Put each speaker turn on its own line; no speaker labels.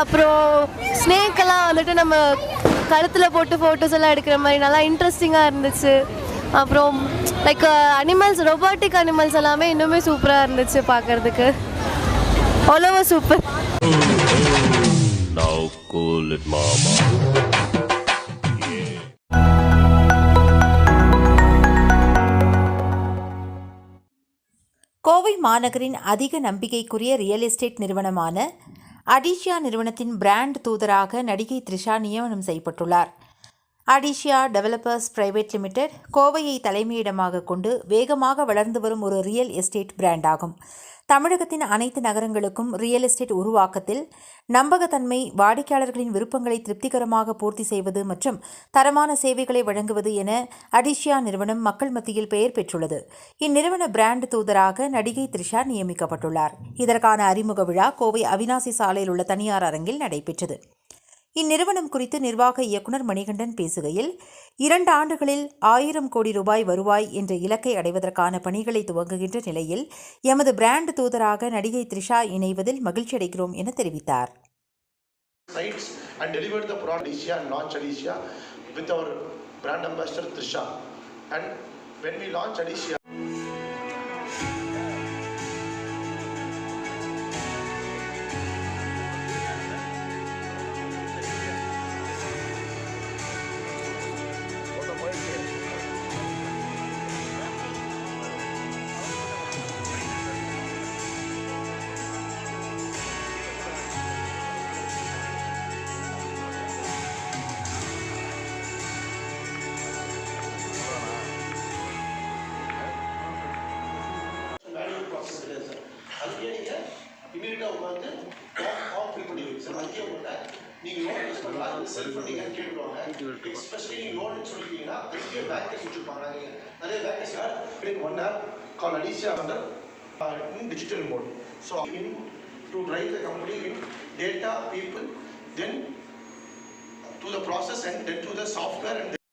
அப்புறம் ஸ்னேக்கெல்லாம் வந்துட்டு நம்ம கழுத்தில் போட்டு ஃபோட்டோஸ் எல்லாம் எடுக்கிற மாதிரி நல்லா இன்ட்ரெஸ்டிங்காக இருந்துச்சு. அப்புறம் லைக் அனிமல்ஸ் ரொபாட்டிக் அனிமல்ஸ் எல்லாமே இன்னுமே சூப்பராக இருந்துச்சு பார்க்கறதுக்கு. அவ்வளோ சூப்பர்.
கோவை மாநகரின் அதிக நம்பிக்கைக்குரிய ரியல் எஸ்டேட் நிறுவனமான அடிஷியா நிறுவனத்தின் பிராண்ட் தூதராக நடிகை த்ரிஷா நியமனம் செய்யப்பட்டுள்ளார். அடிஷியா டெவலப்பர்ஸ் பிரைவேட் லிமிடெட் கோவையை தலைமையிடமாக கொண்டு வேகமாக வளர்ந்து வரும் ஒரு ரியல் எஸ்டேட் பிராண்ட் ஆகும். தமிழகத்தின் அனைத்து நகரங்களுக்கும் ரியல் எஸ்டேட் உருவாக்கத்தில் நம்பகத்தன்மை வாடிக்கையாளர்களின் விருப்பங்களை திருப்திகரமாக பூர்த்தி செய்வது மற்றும் தரமான சேவைகளை வழங்குவது என அடிஷியா நிறுவனம் மக்கள் மத்தியில் பெயர் பெற்றுள்ளது. இந்நிறுவன பிராண்ட் தூதராக நடிகை த்ரிஷா நியமிக்கப்பட்டுள்ளார். இதற்கான அறிமுக விழா கோவை அவினாசி சாலையில் உள்ள தனியார் அரங்கில் நடைபெற்றது. இந்நிறுவனம் குறித்து நிர்வாக இயக்குனர் மணிகண்டன் பேசுகையில் இரண்டு ஆண்டுகளில் ஆயிரம் கோடி ரூபாய் வருவாய் என்ற இலக்கை அடைவதற்கான பணிகளை துவங்குகின்ற நிலையில் எமது பிராண்ட் தூதராக நடிகை த்ரிஷா இணைவதில் மகிழ்ச்சி அடைகிறோம் என தெரிவித்தார்.
Sites and delivered the இமீடியட்டாக உட்காந்து ஃபார்ம் ஃபில் பண்ணி வைங்க சார் அதுக்கே உங்கள்கிட்ட நீங்கள் லோன் யூஸ் பண்ணலாம் இது செல்ஃப் பண்ணீங்கன்னு கேட்டுருவாங்க எஸ்பெஷலி நீங்கள் லோன் சொல்லிட்டீங்கன்னா அதுக்கே பேக்கேஜ் வச்சுருப்பாங்க நீங்கள் நிறைய பேக்கேஜ் ஒன் ஆப் கால் அடிஷியா வந்து in digital mode. So in to drive the company in data, people, then to the process and then to the software and